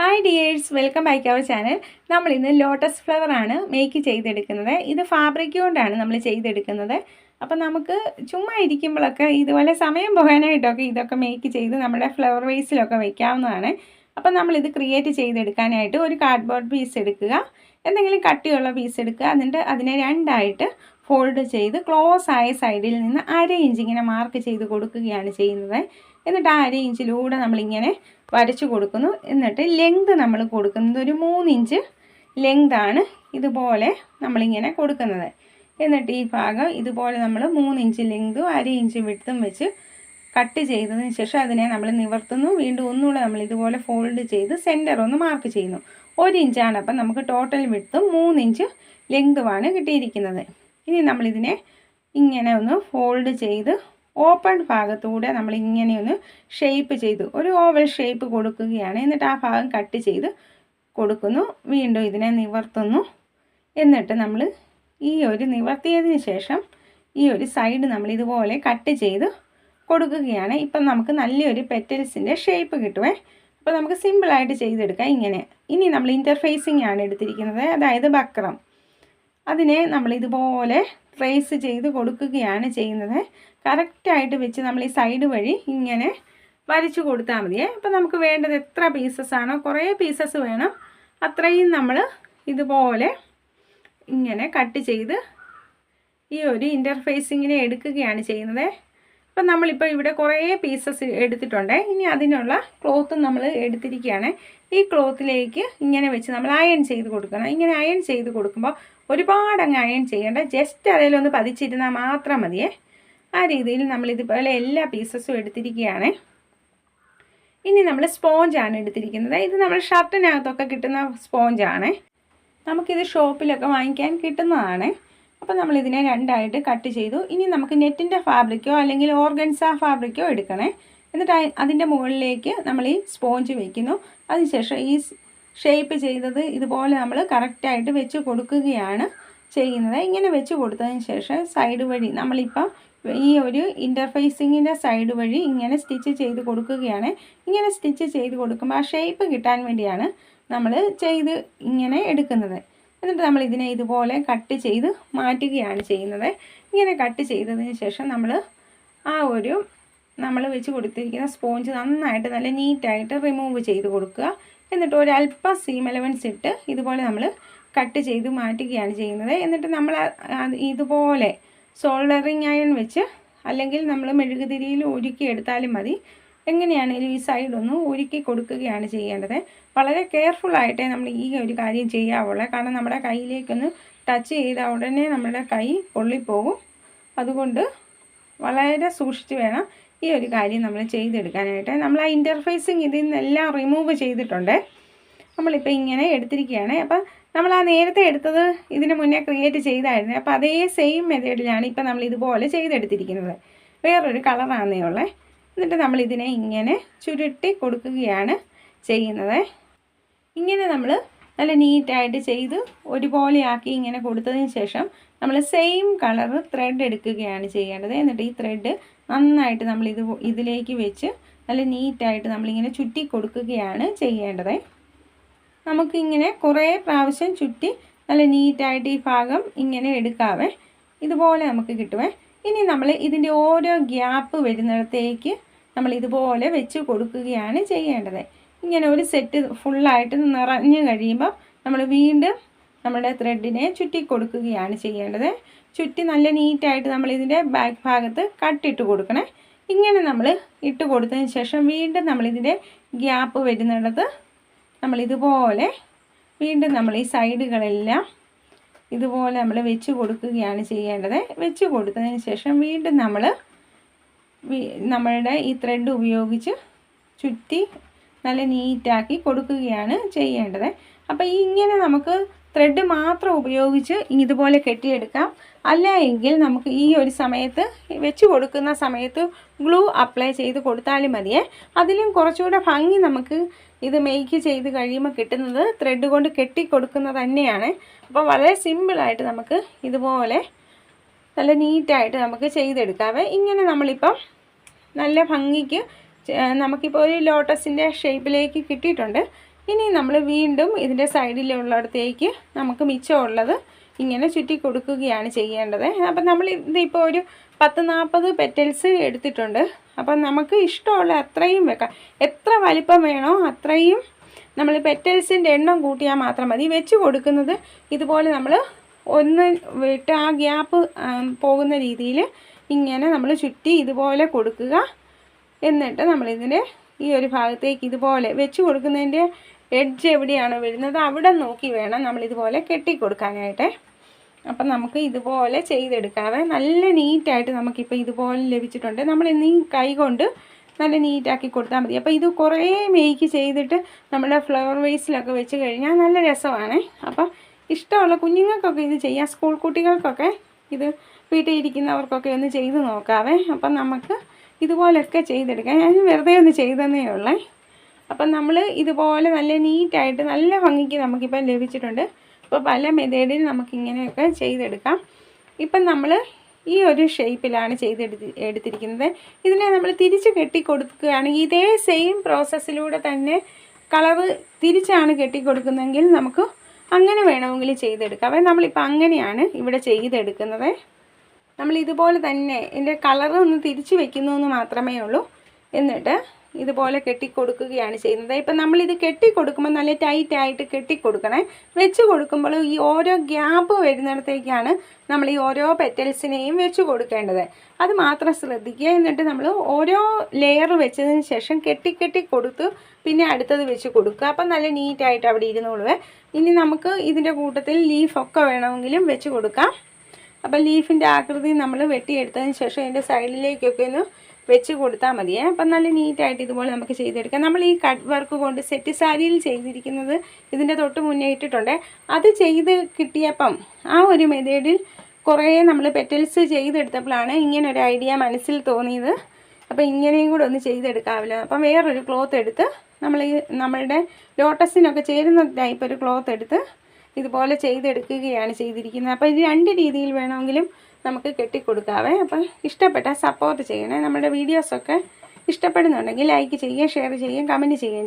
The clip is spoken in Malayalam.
Hi dears welcome back our channel നമ്മൾ ഇന്ന് ലോട്ടസ് ഫ്ലവർ ആണ് മേക്ക് ചെയ്തെടുക്കുന്നത്. ഇത് ഫാബ്രിക് കൊണ്ടാണ് നമ്മൾ ചെയ്തെടുക്കുന്നത്. അപ്പം നമുക്ക് ചുമ്മാ ഇരിക്കുമ്പോഴൊക്കെ ഇതുപോലെ സമയം പോകാനായിട്ടൊക്കെ ഇതൊക്കെ മേക്ക് ചെയ്ത് നമ്മുടെ ഫ്ലവർ വേസിലൊക്കെ വെക്കാവുന്നതാണ്. അപ്പം നമ്മളിത് ക്രിയേറ്റ് ചെയ്തെടുക്കാനായിട്ട് ഒരു കാർഡ്ബോർഡ് പീസ് എടുക്കുക. എന്തെങ്കിലും കട്ടിയുള്ള പീസ് എടുക്കുക. എന്നിട്ട് അതിനെ രണ്ടായിട്ട് ഫോൾഡ് ചെയ്ത് ക്ലോസ് ആയ സൈഡിൽ നിന്ന് അര ഇഞ്ച് ഇങ്ങനെ മാർക്ക് ചെയ്ത് കൊടുക്കുകയാണ് ചെയ്യുന്നത്. എന്നിട്ട് ആ അര ഇഞ്ചിലൂടെ നമ്മളിങ്ങനെ വരച്ചു കൊടുക്കുന്നു. എന്നിട്ട് ലെങ്ത് നമ്മൾ കൊടുക്കുന്നത് ഒരു മൂന്നിഞ്ച് ലെങ്താണ് ഇതുപോലെ നമ്മളിങ്ങനെ കൊടുക്കുന്നത്. എന്നിട്ട് ഈ ഭാഗം ഇതുപോലെ നമ്മൾ മൂന്നിഞ്ച് ലെങ്തും അര ഇഞ്ച് വിട്ടും വെച്ച് കട്ട് ചെയ്തതിന് ശേഷം അതിനെ നമ്മൾ നിവർത്തുന്നു. വീണ്ടും ഒന്നുകൂടെ നമ്മൾ ഇതുപോലെ ഫോൾഡ് ചെയ്ത് സെന്റർ ഒന്ന് മാർക്ക് ചെയ്യുന്നു. ഒരു ഇഞ്ചാണ് അപ്പം നമുക്ക് ടോട്ടൽ വിട്ടും മൂന്നിഞ്ച് ലെങ്തുമാണ് കിട്ടിയിരിക്കുന്നത്. ഇനി നമ്മളിതിനെ ഇങ്ങനെ ഒന്ന് ഫോൾഡ് ചെയ്ത് ഓപ്പൺ ഭാഗത്തൂടെ നമ്മൾ ഇങ്ങനെയൊന്ന് ഷേപ്പ് ചെയ്തു ഒരു ഓവൽ ഷേപ്പ് കൊടുക്കുകയാണ്. എന്നിട്ട് ആ ഭാഗം കട്ട് ചെയ്ത് കൊടുക്കുന്നു. വീണ്ടും ഇതിനെ നിവർത്തുന്നു. എന്നിട്ട് നമ്മൾ ഈ ഒരു നിവർത്തിയതിന് ശേഷം ഈ ഒരു സൈഡ് നമ്മൾ ഇതുപോലെ കട്ട് ചെയ്ത് കൊടുക്കുകയാണ്. ഇപ്പം നമുക്ക് നല്ലൊരു പെറ്റൽസിന്റെ ഷേപ്പ് കിട്ടുമേ അപ്പോൾ നമുക്ക് സിമ്പിളായിട്ട് ചെയ്തെടുക്കാം ഇങ്ങനെ. ഇനി നമ്മൾ ഇന്റർഫേസിംഗ് ആണ് എടുത്തിരിക്കുന്നത്. അതായത് ബക്രം അതിനെ നമ്മൾ ഇതുപോലെ ട്രേസ് ചെയ്ത് കൊടുക്കുകയാണ് ചെയ്യുന്നത്. കറക്റ്റായിട്ട് വെച്ച് നമ്മൾ ഈ സൈഡ് വഴി ഇങ്ങനെ വരച്ചു കൊടുത്താൽ മതിയേ. അപ്പം നമുക്ക് വേണ്ടത് എത്ര പീസസ് ആണോ കുറേ പീസസ് വേണം. അത്രയും നമ്മൾ ഇതുപോലെ ഇങ്ങനെ കട്ട് ചെയ്ത് ഈ ഒരു ഇന്റർഫേസിങ്ങിനെ എടുക്കുകയാണ് ചെയ്യുന്നത്. അപ്പം നമ്മളിപ്പോൾ ഇവിടെ കുറേ പീസസ് എടുത്തിട്ടുണ്ട്. ഇനി അതിനുള്ള ക്ലോത്ത് നമ്മൾ എടുത്തിരിക്കുകയാണ്. ഈ ക്ലോത്തിലേക്ക് ഇങ്ങനെ വെച്ച് നമ്മൾ അയൺ ചെയ്ത് കൊടുക്കണം. ഇങ്ങനെ അയൺ ചെയ്ത് കൊടുക്കുമ്പോൾ ഒരുപാട് അങ്ങ് അയൺ ചെയ്യേണ്ട. ജസ്റ്റ് അതിലൊന്ന് പതിച്ചിരുന്നാൽ മാത്രം മതിയേ. ആ രീതിയിൽ നമ്മൾ ഇതുപോലെ എല്ലാ പീസസും എടുത്തിരിക്കുകയാണ്. ഇനി നമ്മൾ സ്പോഞ്ചാണ് എടുത്തിരിക്കുന്നത്. ഇത് നമ്മൾ ഷർട്ടിനകത്തൊക്കെ കിട്ടുന്ന സ്പോഞ്ചാണ് നമുക്കിത് ഷോപ്പിലൊക്കെ വാങ്ങിക്കാൻ കിട്ടുന്നതാണ്. അപ്പോൾ നമ്മളിതിനെ രണ്ടായിട്ട് കട്ട് ചെയ്തു. ഇനി നമുക്ക് നെറ്റിന്റെ ഫാബ്രിക്കോ അല്ലെങ്കിൽ ഓർഗൻസ ഫാബ്രിക്കോ എടുക്കണേ. എന്നിട്ട് അതിന്റെ മുകളിലേക്ക് നമ്മൾ ഈ സ്പോഞ്ച് വയ്ക്കുന്നു അതിനുശേഷം ഈ ഷേപ്പ് ചെയ്തത് ഇതുപോലെ നമ്മൾ കറക്റ്റായിട്ട് വെച്ച് കൊടുക്കുകയാണ് ചെയ്യുന്നത്. ഇങ്ങനെ വെച്ച് കൊടുത്തതിന് ശേഷം സൈഡ് വഴി നമ്മളിപ്പം ഈ ഒരു ഇന്റർഫേസിങ്ങിന്റെ സൈഡ് വഴി ഇങ്ങനെ സ്റ്റിച്ച് ചെയ്ത് കൊടുക്കുകയാണ്. ഇങ്ങനെ സ്റ്റിച്ച് ചെയ്ത് കൊടുക്കുമ്പോൾ ആ ഷേപ്പ് കിട്ടാൻ വേണ്ടിയാണ് നമ്മൾ ചെയ്ത് ഇങ്ങനെ എടുക്കുന്നത്. എന്നിട്ട് നമ്മൾ ഇതിനെ ഇതുപോലെ കട്ട് ചെയ്ത് മാറ്റുകയാണ് ചെയ്യുന്നത്. ഇങ്ങനെ കട്ട് ചെയ്തതിന് ശേഷം നമ്മൾ ആ ഒരു നമ്മൾ വെച്ച് കൊടുത്തിരിക്കുന്ന സ്പോഞ്ച് നന്നായിട്ട് നല്ല നീറ്റായിട്ട് റിമൂവ് ചെയ്ത് കൊടുക്കുക. എന്നിട്ട് ഒരല്പം സീം എലവൻസ് ഇട്ട് ഇതുപോലെ നമ്മൾ കട്ട് ചെയ്ത് മാറ്റുകയാണ് ചെയ്യുന്നത്. എന്നിട്ട് നമ്മൾ ഇതുപോലെ സോൾഡറിങ് അയൺ വെച്ച് അല്ലെങ്കിൽ നമ്മൾ മെഴുകുതിരിയിൽ ഉരുക്കി എടുത്താലും മതി. എങ്ങനെയാണെങ്കിലും ഈ സൈഡ് ഒന്ന് കൊടുക്കുകയാണ് ചെയ്യേണ്ടത്? വളരെ കെയർഫുള്ളായിട്ടേ നമ്മൾ ഈ ഒരു കാര്യം ചെയ്യാവുള്ളൂ. കാരണം നമ്മുടെ കയ്യിലേക്കൊന്ന് ടച്ച് ചെയ്ത ഉടനെ നമ്മുടെ കൈ പൊള്ളിപ്പോകും. അതുകൊണ്ട് വളരെ സൂക്ഷിച്ച് വേണം ഈ ഒരു കാര്യം നമ്മൾ ചെയ്തെടുക്കാനായിട്ട്. നമ്മൾ ആ ഇന്റർഫേസിങ് ഇതിൽ നിന്നെല്ലാം റിമൂവ് ചെയ്തിട്ടുണ്ട്. നമ്മളിപ്പോൾ ഇങ്ങനെ എടുത്തിരിക്കുകയാണ്. അപ്പം നമ്മൾ ആ നേരത്തെ എടുത്തത് ഇതിന് മുന്നേ ക്രിയേറ്റ് ചെയ്തായിരുന്നു. അപ്പോൾ അതേ സെയിം മെത്തേഡിലാണ് ഇപ്പം നമ്മൾ ഇതുപോലെ ചെയ്തെടുത്തിരിക്കുന്നത്. വേറൊരു കളറാണേ ഉള്ളേ. എന്നിട്ട് നമ്മൾ ഇതിനെ ഇങ്ങനെ ചുരുട്ടി കൊടുക്കുകയാണ് ചെയ്യുന്നത്. ഇങ്ങനെ നമ്മൾ നല്ല നീറ്റായിട്ട് ചെയ്ത് ഒരുപോലെ ആക്കി ഇങ്ങനെ കൊടുത്തതിന് ശേഷം നമ്മൾ സെയിം കളർ ത്രെഡ് എടുക്കുകയാണ് ചെയ്യേണ്ടത്. എന്നിട്ട് ഈ ത്രെഡ് നന്നായിട്ട് നമ്മൾ ഇത് ഇതിലേക്ക് വെച്ച് നല്ല നീറ്റായിട്ട് നമ്മളിങ്ങനെ ചുറ്റി കൊടുക്കുകയാണ് ചെയ്യേണ്ടത്. നമുക്കിങ്ങനെ കുറേ പ്രാവശ്യം ചുറ്റി നല്ല നീറ്റായിട്ട് ഈ ഭാഗം ഇങ്ങനെ എടുക്കാവേ. ഇതുപോലെ നമുക്ക് കിട്ടുമേ ഇനി നമ്മൾ ഇതിന്റെ ഓരോ ഗ്യാപ്പ് വരുന്നിടത്തേക്ക് നമ്മൾ ഇതുപോലെ വെച്ച് കൊടുക്കുകയാണ് ചെയ്യേണ്ടത്. ഇങ്ങനെ ഒരു സെറ്റ് ഫുള്ളായിട്ട് നിറഞ്ഞു കഴിയുമ്പോൾ നമ്മൾ വീണ്ടും നമ്മുടെ ത്രെഡിനെ ചുറ്റി കൊടുക്കുകയാണ് ചെയ്യേണ്ടത്. ചുറ്റി നല്ല നീറ്റായിട്ട് നമ്മൾ ഇതിന്റെ ബാക്ക് ഭാഗത്ത് കട്ടിട്ട് കൊടുക്കണേ. ഇങ്ങനെ നമ്മൾ ഇട്ട് കൊടുത്തതിന് ശേഷം വീണ്ടും നമ്മളിതിന്റെ ഗ്യാപ്പ് വരുന്നിടത്ത് നമ്മൾ ഇതുപോലെ വീണ്ടും നമ്മൾ ഈ സൈഡുകളെല്ലാം ഇതുപോലെ നമ്മൾ വെച്ച് കൊടുക്കുകയാണ് ചെയ്യേണ്ടത്. വെച്ച് കൊടുത്തതിന് ശേഷം വീണ്ടും നമ്മൾ നമ്മളുടെ ഈ ത്രെഡ് ഉപയോഗിച്ച് ചുറ്റി നല്ല നീറ്റാക്കി കൊടുക്കുകയാണ് ചെയ്യേണ്ടത്. അപ്പോൾ ഇങ്ങനെ നമുക്ക് ത്രെഡ് മാത്രം ഉപയോഗിച്ച് ഇതുപോലെ കെട്ടിയെടുക്കാം. അല്ല എങ്കിൽ നമുക്ക് ഈ ഒരു സമയത്ത് വെച്ച് കൊടുക്കുന്ന സമയത്ത് ഗ്ലൂ അപ്ലൈ ചെയ്ത് കൊടുത്താലും മതിയേ. അതിലും കുറച്ചുകൂടെ ഭംഗി നമുക്ക് ഇത് മെയ്ക്ക് ചെയ്ത് കഴിയുമ്പോൾ കിട്ടുന്നത് ത്രെഡ് കൊണ്ട് കെട്ടി കൊടുക്കുന്നത് തന്നെയാണ്. അപ്പോൾ വളരെ സിമ്പിളായിട്ട് നമുക്ക് ഇതുപോലെ നല്ല നീറ്റായിട്ട് നമുക്ക് ചെയ്തെടുക്കാവേ. ഇങ്ങനെ നമ്മളിപ്പം നല്ല ഭംഗിക്ക് നമുക്കിപ്പോൾ ഒരു ലോട്ടസിന്റെ ഷേപ്പിലേക്ക് കിട്ടിയിട്ടുണ്ട്. ഇനി നമ്മൾ വീണ്ടും ഇതിന്റെ സൈഡിലുള്ളിടത്തേക്ക് നമുക്ക് മിച്ചമുള്ളത് ഇങ്ങനെ ചുറ്റി കൊടുക്കുകയാണ് ചെയ്യേണ്ടത്. അപ്പം നമ്മൾ ഇതിപ്പോൾ ഒരു പത്ത് നാൽപ്പത് പെറ്റൽസ് എടുത്തിട്ടുണ്ട്. അപ്പം നമുക്ക് ഇഷ്ടമുള്ള അത്രയും വെക്കാം. എത്ര വലിപ്പം വേണോ അത്രയും നമ്മൾ പെറ്റൽസിന്റെ എണ്ണം കൂട്ടിയാൽ മാത്രം മതി. വെച്ച് കൊടുക്കുന്നത് ഇതുപോലെ നമ്മൾ ഒന്ന് വിട്ട് ആ ഗ്യാപ്പ് പോകുന്ന രീതിയിൽ ഇങ്ങനെ നമ്മൾ ചുറ്റി ഇതുപോലെ കൊടുക്കുക. എന്നിട്ട് നമ്മളിതിന്റെ ഈ ഒരു ഭാഗത്തേക്ക് ഇതുപോലെ വെച്ച് കൊടുക്കുന്നതിന്റെ എഡ്ജ് എവിടെയാണ് വരുന്നത് അവിടെ നോക്കി വേണം നമ്മളിതുപോലെ കെട്ടി കൊടുക്കാനായിട്ട് അപ്പം നമുക്ക് ഇതുപോലെ ചെയ്തെടുക്കാവേ നല്ല നീറ്റായിട്ട് നമുക്കിപ്പോൾ ഇതുപോലെ ലഭിച്ചിട്ടുണ്ട്. നമ്മൾ ഇനി കൈ കൊണ്ട് നല്ല നീറ്റാക്കി കൊടുത്താൽ മതി. അപ്പോൾ ഇത് കുറേ മേക്ക് ചെയ്തിട്ട് നമ്മുടെ ഫ്ലവർ വേസിലൊക്കെ വെച്ച് കഴിഞ്ഞാൽ നല്ല രസമാണ്. അപ്പം ഇഷ്ടമുള്ള കുഞ്ഞുങ്ങൾക്കൊക്കെ ഇത് ചെയ്യാം. സ്കൂൾ കുട്ടികൾക്കൊക്കെ ഇത് വീട്ടിൽ ഇരിക്കുന്നവർക്കൊക്കെ ഒന്ന് ചെയ്ത് നോക്കാവേ. അപ്പം നമുക്ക് ഇതുപോലെയൊക്കെ ചെയ്തെടുക്കാം. ഞാൻ വെറുതെ ഒന്ന് ചെയ്തതന്നേ ഉള്ളേ. അപ്പം നമ്മൾ ഇതുപോലെ നല്ല നീറ്റായിട്ട് നല്ല ഭംഗിക്ക് നമുക്കിപ്പം ലഭിച്ചിട്ടുണ്ട്. അപ്പോൾ പല മെതേഡിൽ നമുക്കിങ്ങനെയൊക്കെ ചെയ്തെടുക്കാം. ഇപ്പം നമ്മൾ ഈ ഒരു ഷേപ്പിലാണ് ചെയ്തെടുത്ത് എടുത്തിരിക്കുന്നത്. ഇതിനെ നമ്മൾ തിരിച്ച് കെട്ടി കൊടുക്കുകയാണെങ്കിൽ ഇതേ സെയിം പ്രോസസ്സിലൂടെ തന്നെ കളറ് തിരിച്ചാണ് കെട്ടി കൊടുക്കുന്നതെങ്കിൽ നമുക്ക് അങ്ങനെ വേണമെങ്കിൽ ചെയ്തെടുക്കാം. അപ്പം നമ്മളിപ്പോൾ അങ്ങനെയാണ് ഇവിടെ ചെയ്തെടുക്കുന്നത്. നമ്മൾ ഇതുപോലെ തന്നെ ഇതിന്റെ കളർ ഒന്ന് തിരിച്ച് വെക്കുന്നു എന്ന് മാത്രമേ ഉള്ളൂ. എന്നിട്ട് ഇതുപോലെ കെട്ടിക്കൊടുക്കുകയാണ് ചെയ്യുന്നത്. ഇപ്പം നമ്മളിത് കെട്ടിക്കൊടുക്കുമ്പോൾ നല്ല ടൈറ്റായിട്ട് കെട്ടിക്കൊടുക്കണേ. വെച്ച് കൊടുക്കുമ്പോൾ ഈ ഓരോ ഗ്യാപ്പ് വരുന്നിടത്തേക്കാണ് നമ്മൾ ഈ ഓരോ പെറ്റൽസിനെയും വെച്ച് കൊടുക്കേണ്ടത്. അത് മാത്രം ശ്രദ്ധിക്കുക എന്നിട്ട് നമ്മൾ ഓരോ ലെയർ വെച്ചതിന് ശേഷം കെട്ടി കെട്ടി കൊടുത്ത് പിന്നെ അടുത്തത് വെച്ച് കൊടുക്കുക. അപ്പം നല്ല നീറ്റായിട്ട് അവിടെ ഇരുന്നോളുവേ ഇനി നമുക്ക് ഇതിന്റെ കൂട്ടത്തിൽ ലീഫൊക്കെ വേണമെങ്കിലും വെച്ച് കൊടുക്കാം. അപ്പം ലീഫിന്റെ ആകൃതി നമ്മൾ വെട്ടിയെടുത്തതിന് ശേഷം അതിന്റെ സൈഡിലേക്കൊക്കെ ഒന്ന് വെച്ച് കൊടുത്താൽ മതിയേ അപ്പം നല്ല നീറ്റായിട്ട് ഇതുപോലെ നമുക്ക് ചെയ്തെടുക്കാം. നമ്മൾ ഈ കട്ട് വർക്ക് കൊണ്ട് സെറ്റ് സാരിയിൽ ചെയ്തിരിക്കുന്നത് ഇതിന്റെ തൊട്ട് മുന്നേ ഇട്ടിട്ടുണ്ട്. അത് ചെയ്ത് കിട്ടിയപ്പം ആ ഒരു മെതേഡിൽ കുറേ നമ്മൾ പെറ്റൽസ് ചെയ്തെടുത്തപ്പോഴാണ് ഒരു ഐഡിയ മനസ്സിൽ തോന്നിയത്. അപ്പോൾ ഇങ്ങനെയും കൂടെ ഒന്ന് ചെയ്തെടുക്കാമല്ലോ. അപ്പം വേറൊരു ക്ലോത്ത് എടുത്ത് നമ്മൾ ഈ നമ്മളുടെ ലോട്ടസിനൊക്കെ ചേരുന്ന ടൈപ്പ് ഒരു ക്ലോത്ത് എടുത്ത് ഇതുപോലെ ചെയ്തെടുക്കുകയാണ് ചെയ്തിരിക്കുന്നത്. അപ്പോൾ ഇത് രണ്ട് രീതിയിൽ വേണമെങ്കിലും നമുക്ക് കെട്ടിക്കൊടുക്കാവേ. അപ്പം ഇഷ്ടപ്പെട്ട സപ്പോർട്ട് ചെയ്യണേ. നമ്മുടെ വീഡിയോസൊക്കെ ഇഷ്ടപ്പെടുന്നുണ്ടെങ്കിൽ ലൈക്ക് ചെയ്യുക ഷെയർ ചെയ്യുകയും കമന്റ് ചെയ്യുകയും ചെയ്യും.